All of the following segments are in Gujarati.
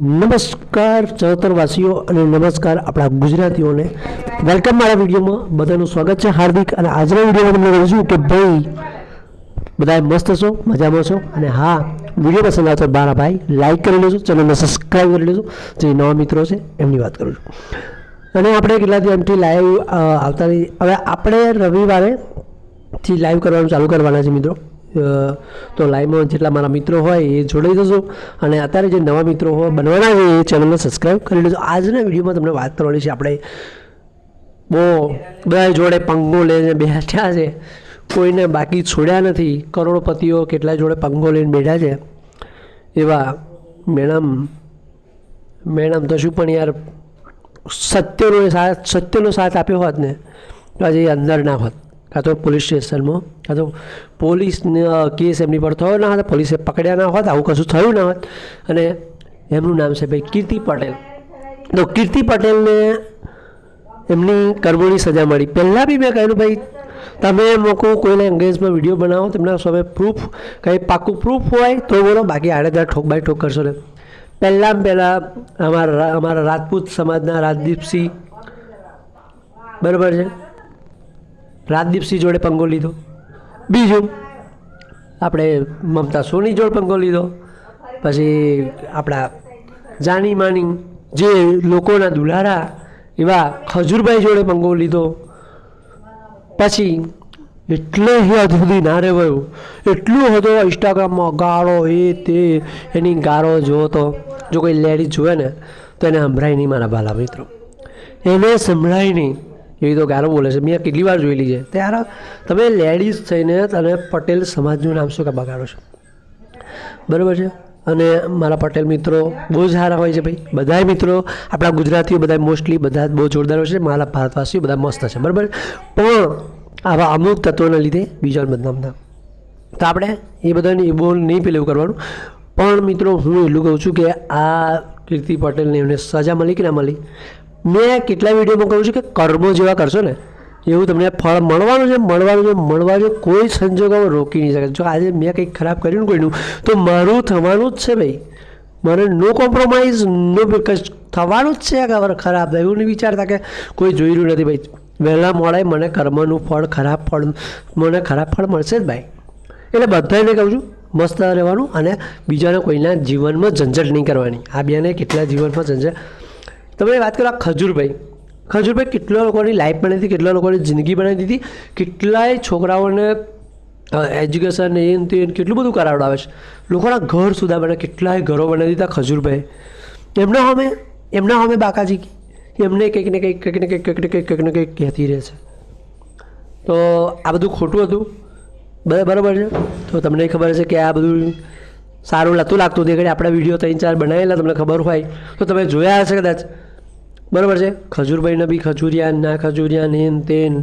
નમસ્કાર ચરોતરવાસીઓ અને નમસ્કાર આપણા ગુજરાતીઓને. વેલકમ મારા વિડીયોમાં. બધાનું સ્વાગત છે હાર્દિક અને આજના વિડીયોમાં તમને કહું છું કે ભાઈ બધા મસ્ત છો, મજામાં છો? અને હા, વીડિયો પસંદ આવતો બારા ભાઈ લાઈક કરી લેજો, ચેનલને સબસ્ક્રાઈબ કરી લેજો. જે નવા મિત્રો છે, એમની વાત કરું છું. અને આપણે કેટલાથી એમથી લાઈવ આવતા હવે આપણે રવિવારે થી લાઈવ કરવાનું ચાલુ કરવાના છે મિત્રો. તો લાઈવમાં જેટલા મારા મિત્રો હોય એ જોડાઈ દેજો અને અત્યારે જે નવા મિત્રો હોય બનવાના છે એ ચેનલને સબસ્ક્રાઈબ કરી લેજો. આજના વિડીયોમાં તમને વાત કરવાની છે આપણે બહુ બધા જોડે પંગો લઈને બેઠ્યા છે. કોઈને બાકી છોડ્યા નથી. કરોડપતિઓ કેટલા જોડે પંગો લઈને બેઠા છે. એવા મેડમ મેડમ તો શું પણ યાર, સત્યનો સાથ સત્યનો સાથ આપ્યો હોત ને, તો આજે અંદર ના હોત. કાં તો પોલીસ સ્ટેશનમાં, કાં તો પોલીસને કેસ એમની પર થયો ના હતા, પોલીસે પકડ્યા ના હોત, આવું કશું થયું ના હોત. અને એમનું નામ છે ભાઈ કીર્તિ પટેલ. તો કીર્તિ પટેલને એમની કર્મોની સજા મળી. પહેલાં બી મેં કહ્યું, ભાઈ, તમે મૂકો કોઈને અંગ્રેજમાં વીડિયો બનાવો, તેમના સામે પ્રૂફ કંઈ પાકું પ્રૂફ હોય, તો બોલો, બાકી આડેદાર ઠોક બાય ઠોક કરશો ને. પહેલાં પહેલાં અમારા અમારા રાજપૂત સમાજના રાજદીપસિંહ, બરાબર છે? રાજદીપસિંહ જોડે પંગો લીધો. બીજું, આપણે મમતા સોની જોડે પંગો લીધો. પછી આપણા જાની માની જે લોકોના દુલારા એવા ખજૂરભાઈ જોડે પંગો લીધો. પછી એટલે હદ સુધી ના રહેવાયું એટલું હતો ઇન્સ્ટાગ્રામમાં ગાળો એ તે, એની ગાળો જોતો. જો કોઈ લેડીઝ જુએ ને, તો એને સંભળાય નહીં મારા બાલા મિત્રો. એને સંભળાય નહીં. એવી તો ગારો બોલે છે. મેં કેટલી વાર જોયેલી છે. ત્યારે તમે લેડીઝ થઈને તને પટેલ સમાજનું નામ શું કે બગાડો છો? બરાબર છે? અને મારા પટેલ મિત્રો બહુ સારા હોય છે ભાઈ. બધા મિત્રો, આપણા ગુજરાતીઓ બધા મોસ્ટલી બધા બહુ જોરદાર હોય છે. મારા ભારતવાસીઓ બધા મસ્ત છે. બરાબર? પણ આવા અમુક તત્વોના લીધે બીજાને બદનામ થાય તો આપણે એ બધાને એ બોલ નહીં પેલું કરવાનું. પણ મિત્રો, હું એટલું કહું છું કે આ કીર્તિ પટેલને એમને સજા મળી કે ના મળી? મેં કેટલા વિડીયોમાં કહું છું કે કર્મો જેવા કરશો ને, એવું તમને ફળ મળવાનું છે મળવાનું છે મળવાનું છે, કોઈ સંજોગોમાં રોકી નહીં શકે. જો આજે મેં કંઈક ખરાબ કર્યું ને કોઈનું તો મારું થવાનું જ છે ભાઈ. મારે નો કોમ્પ્રોમાઇઝ નો થવાનું જ છે ખબર ખરાબ. એવું નહીં વિચારતા કે કોઈ જોઈ રહ્યું નથી ભાઈ. વહેલા મોડાએ મને કર્મનું ફળ, ખરાબ ફળ, મને ખરાબ ફળ મળશે જ ભાઈ. એટલે બધાને કહું છું, મસ્ત રહેવાનું અને બીજાને કોઈના જીવનમાં ઝંઝટ નહીં કરવાની. આ બેને કેટલા જીવનમાં ઝંઝટ તમે વાત કરો આ ખજૂરભાઈ. ખજૂરભાઈ, કેટલા લોકોની લાઈફ બનાવી હતી, કેટલા લોકોની જિંદગી બનાવી દીધી કેટલાય છોકરાઓને એજ્યુકેશન એન તેન કેટલું બધું કરાવડાવે છે. લોકોના ઘર સુધા બને, કેટલાય ઘરો બનાવી દીધા ખજૂરભાઈ. એમના અમે એમના અમે બાકાજી એમને કંઈક ને કંઈક કંઈક ને કંઈક કંઈક ને કંઈક કંઈક ને કંઈક કહેતી રહે છે. તો આ બધું ખોટું હતું? બરાબર છે? તો તમને ખબર છે કે આ બધું સારું નહોતું લાગતું. તે આપણા વીડિયો ત્રણ ચાર બનાવેલા, તમને ખબર હોય. તો તમે જોયા હશે કદાચ. બરાબર છે? ખજૂરભાઈને બી ખજૂરિયા, ના ખજૂરિયા, ને તેન.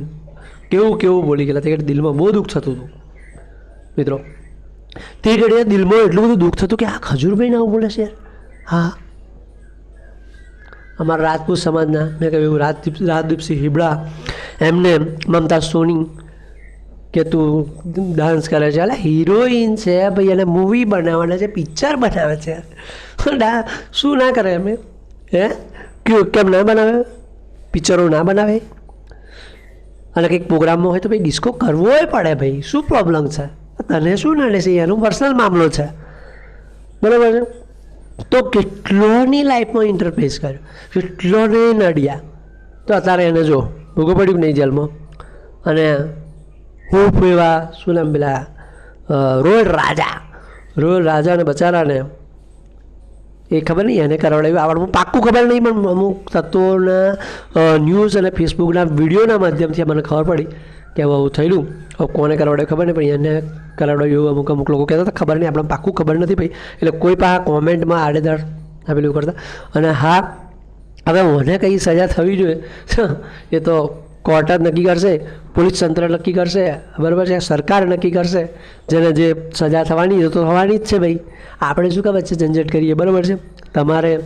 કેવું કેવું બોલી ગયેલા. તે દિલમાં બહુ દુઃખ થતું હતું. મિત્રો, તે ઘડીએ દિલમાં એટલું બધું દુઃખ થતું કે આ ખજૂરભાઈ ના બોલે છે હા. અમારા રાજપૂત સમાજના, મેં કહ્યું રાજદીપ, રાજદીપસિંહ હિબડા એમને મમતા સોની કે તું ડાન્સ કરે છે. એટલે હિરોઈન છે ભાઈ એને મૂવી બનાવવાના છે પિક્ચર બનાવે છે. શું ના કરે અમે હે? કયું કેમ ના બનાવે? પિક્ચરો ના બનાવે? અને કંઈક પ્રોગ્રામમાં હોય તો ભાઈ ડિસ્કો કરવો પડે ભાઈ. શું પ્રોબ્લેમ છે? તને શું નડે છે એનો પર્સનલ મામલો છે. બરાબર છે? તો કેટલોની લાઈફમાં ઇન્ટરફેસ કર્યો? કેટલોને નડ્યા? તો અત્યારે એને જો, ભૂગો પડ્યું નહીં જેલમાં? અને હું એવા શું નામ પેલા રોયલ રાજા. રોયલ રાજાને બચારાને એ ખબર નહીં, એને કરાવડાવ્યું આવડવું પાક્કું ખબર નહીં, પણ અમુક તત્વોના ન્યૂઝ અને ફેસબુકના વિડીયોના માધ્યમથી મને ખબર પડી કે હવે આવું થયેલું. હવે કોને કરાવડાવ્યું ખબર નહીં, પણ એને કરાવડાવ્યું અમુક અમુક લોકો કહેતા હતા, ખબર નહીં આપણે પાક્કું ખબર નથી ભાઈ એટલે કોઈ પણ કોમેન્ટમાં આડેદાર આપેલું કરતા. અને હા, હવે મને કઈ સજા થવી જોઈએ, એ તો કોર્ટ જ નક્કી કરશે, પોલીસ તંત્ર નક્કી કરશે, બરાબર છે, સરકાર નક્કી કરશે. જેને જે સજા થવાની છે તો થવાની જ છે ભાઈ. આપણે શું કામ વચ્ચે ઝંઝટ કરીએ, બરાબર છે? તમારે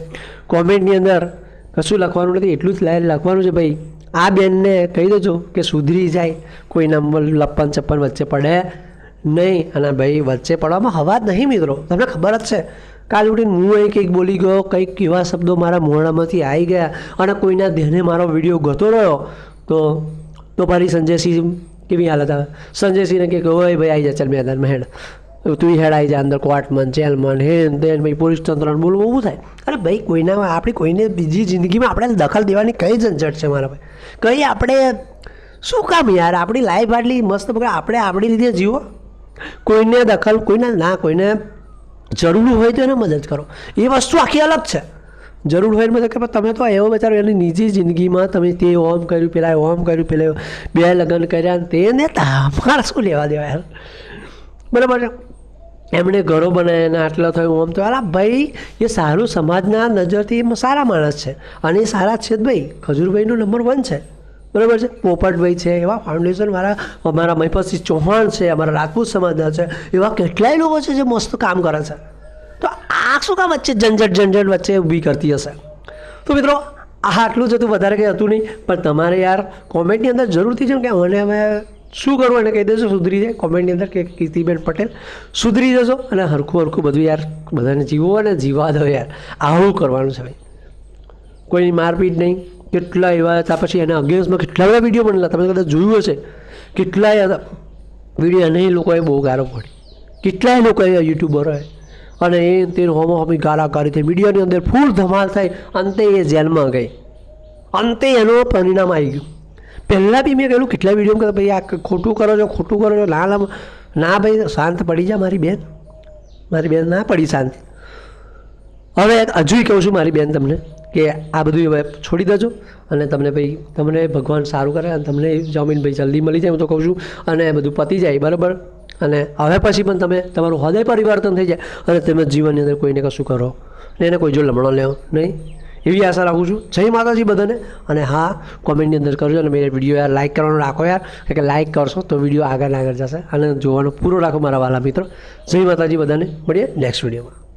કોમેન્ટની અંદર કશું લખવાનું નથી, એટલું જ લાઈન લખવાનું છે ભાઈ. આ બેનને કહી દેજો કે સુધરી જાય, કોઈ નંબર લપ્પન છપ્પન વચ્ચે પડે નહીં. અને ભાઈ, વચ્ચે પડવામાં હવા જ નહીં મિત્રો, તમને ખબર જ છે. કાલ ઉઠીને હું અહીં કંઈક બોલી ગયો, કંઈક એવા શબ્દો મારા મોઢામાંથી આવી ગયા અને કોઈના ધ્યાને મારો વીડિયો ગતો રહ્યો. તો તો ફરી સંજયસિંહ કેવી હાલત આવે? સંજયસિંહને કે ઓય ભાઈ આવી જા ચાલ મેદાનમાં હેડ. તું હેડ આવી જા અંદર, કોર્ટમાં, જેલમાં હેન તેન ભાઈ પોલીસ તંત્રને બોલવું, ઊભું થાય. અરે ભાઈ, કોઈના આપણી, કોઈને બીજી જિંદગીમાં આપણે દખલ દેવાની કઈ ઝંઝટ છે મારા ભાઈ. કઈ આપણે, શું કામ યાર? આપણી લાઈફ આટલી મસ્ત પકડ આપણે આપણી રીતે જીવો. કોઈને દખલ, કોઈને ના, કોઈને જરૂરી હોય તો એને મદદ કરો. એ વસ્તુ આખી અલગ છે. જરૂર હોય મદદ કે તમે તો એવો બચારો, એની નિજી જિંદગીમાં તમે તે ઓમ કર્યું, પેલા ઓમ કર્યું, પેલા બે લગ્ન કર્યા તેને તમારે શું લેવા દેવા યાર બરાબર છે? એમણે ઘરો બનાવ્યા ને આટલો થયો, ઓમ તો અલા ભાઈ, એ સારું સમાજના નજરથી સારા માણસ છે. અને એ સારા છે જ ભાઈ. ખજૂરભાઈનો નંબર વન છે. બરાબર છે? પોપટભાઈ છે, એવા ફાઉન્ડેશનવાળા અમારા મહિપતસિંહ ચૌહાણ છે, અમારા રાજપૂત સમાજના છે, એવા કેટલાય લોકો છે જે મસ્ત કામ કરે છે. તો આ શું કામ વચ્ચે ઝંઝટ ઝંઝટ વચ્ચે ઊભી કરતી હશે. તો મિત્રો, આ આટલું જ હતું, વધારે કંઈ હતું નહીં, પણ તમારે યાર કોમેન્ટની અંદર જરૂરથી છે કે મને હવે શું કરવું એને કહી દેજો, સુધરી જાય. કોમેન્ટની અંદર કે કીર્તિબેન પટેલ, સુધરી જશો અને હરખું હરખું બધું યાર, બધાને જીવો અને જીવા દો યાર. આવું કરવાનું છે ભાઈ. કોઈની મારપીટ નહીં. કેટલા એવા હતા, પછી એના અગેન્સ્ટમાં કેટલા બધા વીડિયો બનેલા, તમે કદાચ જોયું હશે. કેટલાય વીડિયો એને લોકોએ બહુ ગારો પડી કેટલાય લોકોએ યુટ્યુબરોએ અને એ તેની હોમો હોમી ગાળા કરી હતી મીડિયાની અંદર ફૂલ ધમાલ થઈ અંતે એ જેલમાં ગઈ. અંતે એનું પરિણામ આવી ગયું. પહેલાં બી મેં કહેલું કેટલા વીડિયો કે ભાઈ, આ ખોટું કરો છો, ખોટું કરો છો ના ના ભાઈ, શાંત પડી જા મારી બેન. મારી બેન ના પડી શાંત. હવે હજુય કહું છું મારી બેન તમને, કે આ બધું હવે છોડી દેજો. અને તમને ભાઈ, તમને ભગવાન સારું કરે અને તમને જમીન ભાઈ જલ્દી મળી જાય, હું તો કહું છું. અને બધું પતી જાય, બરાબર? અને હવે પછી પણ તમે તમારું હૃદય પરિવર્તન થઈ જાય અને તમે જીવનની અંદર કોઈને કશું કરો. ને એને કોઈ જો લમણો લેવો નહીં. એવી આશા રાખું છું. જય માતાજી બધાને. અને હા કોમેન્ટની અંદર કરજો અને મેં વીડિયો યાર લાઇક કરવાનું રાખો યાર. કે લાઇક કરશો તો વીડિયો આગળ આગળ જશે. અને જોવાનો પૂરો રાખો મારા વાલા મિત્રો. જય માતાજી બધાને. મળીએ નેક્સ્ટ વિડીયોમાં